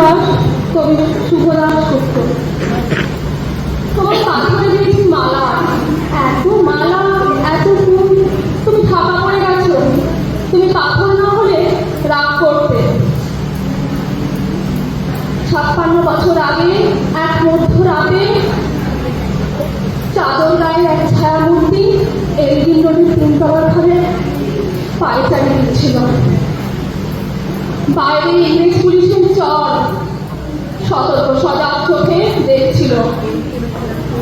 সুভাষ কবি শুভদাস গুপ্ত। তোমার পাথরে দিয়েছি মালা, এত মালা, এত ফুল, তুমি থাকা পড়ে গেছো। তুমি পাথর না হলে রাগ করতে। ছাপ্পান্ন বছর আগে, এক মধ্যরাতে, চাদর গায়ে এক ছায়ামূর্তি এলগিন রোডের তিনতলার ঘরে পায়চারি দিচ্ছিল। বাইরে ইংরেজ পুলিশের চর সতর্ক, সজাগ চোখে দেখছিল।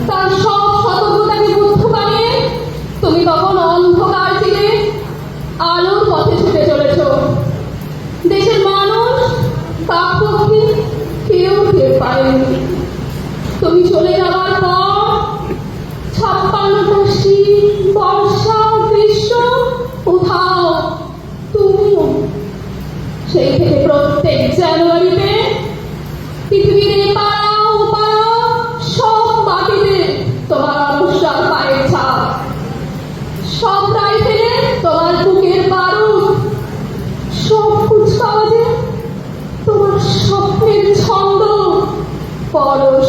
তার সব সতর্কতাকে বুদ্ধ বানিয়ে তুমি তখন অন্ধকার জানুয়ারিতে পৃথিবীর তোমার পায়ের তোমার বুকের তোমার পরশ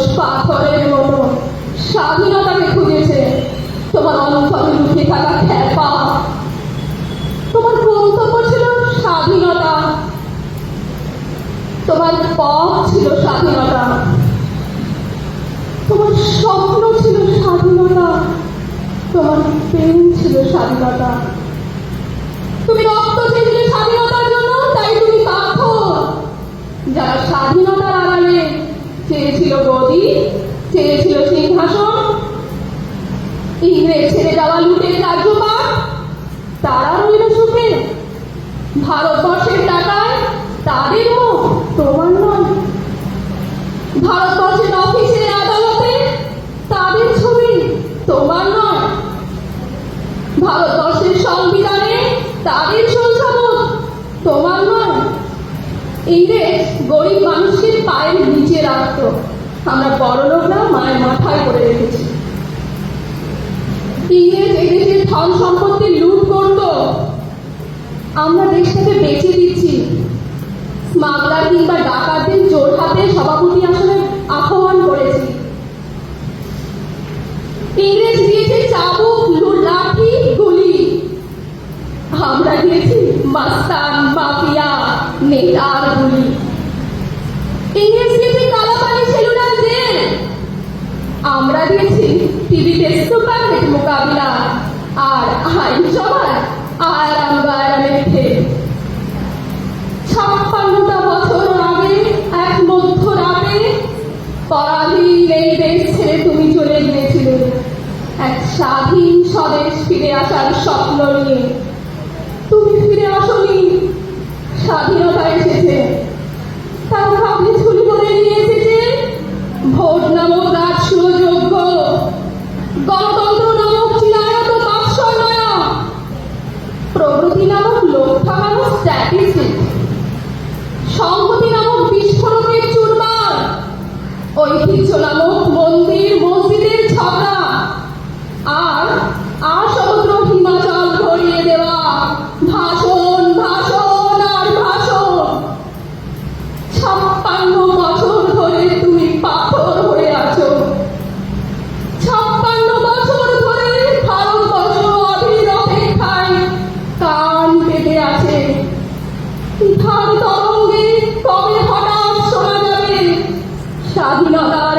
স্বাধীনতাকে খুঁজেছে। তোমার অন্তরে লুকিয়ে থাকা খেপা তোমার গন্তব্য ছিল স্বাধীনতা তোমার পথ ছিল স্বাধীনতা তোমার স্বপ্ন ছিল স্বাধীনতা। তোমার প্রেম ছিল স্বাধীনতা। তুমি রক্ত চেয়েছিলে ইংরেজ গরিব মানুষকে পায়ের নিচে রাখত। আমরা বড়লোকরা মায়ের মাথায় করে রেখেছি। ইংরেজ এদেশের ধন সম্পত্তি লুট করতো। আমরা দেশটাকে বেঁচে দিচ্ছি। কিংবা ডাকাতদের জোর হাতে সভাপতি আসলে আহ্বান করেছি। আইনসভায় আরাম গায়ামের খেল ছাপ্পান্নটা বছর আগে এক মধ্যরাতে পরাধীন এই দেশ ছেড়ে তুমি চলে গিয়েছিলে এক স্বাধীন স্বদেশ ফিরে আসার স্বপ্ন নিয়ে তুমি ফিরে আসনি। স্বাধীনতা এসেছে। তার ভাবলে প্রগতি নামক লোক মানুষ স্ট্যাটিস্টিক সংহতি নামক বিস্ফোরণের চুরমার ঐতিহ্য নামক মন্দির, মসজিদের আর আর ইথার তরঙ্গে কবে হঠাৎ শোনা যাবে স্বাধীনতার